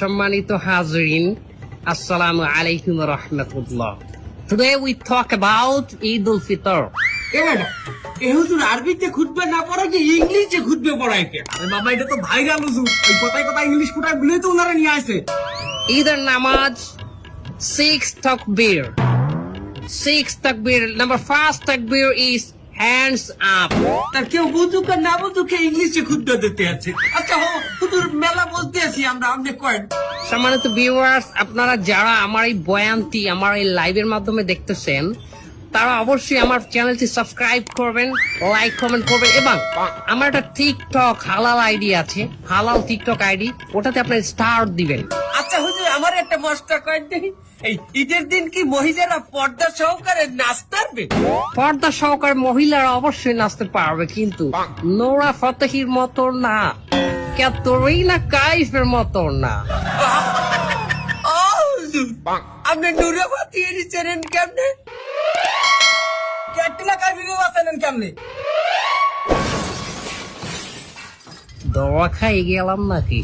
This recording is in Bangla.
সম্মানিত হাজরিন আসসালামু আলাইকুম রহমতুল্লাহ। Today we talk about Eid ul Fitr A madam এ হুজুর আরবিতে না পড়া কি ইংলিশে খুঁজবে পড়ায় কে? আরে বাবা এটা তো ভাইরাল হুজুর। কথায় ইংলিশ বলে তো ওনারা নিয়ে আসে। ঈদের নামাজ সিক্স তাকবীর সিক্স তাকবীর নাম্বার ফার্স্ট তাকবীর ইজ হ্যান্ডস আপ তার কেউ বুঝুক আর না বুঝুক ইংলিশে দিতে আছে। আচ্ছা হো আছি আমরা আপনি কয়েন সম্মানিত ভিউয়ার্স আপনারা যারা আমার এই বয়ানটি আমার এই লাইভের মাধ্যমে দেখতেছেন তারা অবশ্যই আমার চ্যানেলটি সাবস্ক্রাইব করবেন লাইক কমেন্ট করবেন এবং আমার একটা টিকটক হালাল আইডি আছে হালাল টিকটক আইডি ওটাতে আপনি স্টার দিবেন। আচ্ছা হুজুর আমার একটা মস্তা কয়েন দেখি এই ঈদের দিন কি মহিলারা পর্দা সহকারে নাচতে পারবে? পর্দা সহকারে মহিলারা অবশ্যই নাচতে পারবে কিন্তু নোরা ফতেহির মতো না। ক্যাতরিনা কাইফের মতো না আপনি নুরে বাতিয়ে নিচ্ছেন কেমনে? ক্যাটরিনা কাইফিকে বাঁচালেন কেমনে? দোয়া খাই গেলাম নাকি?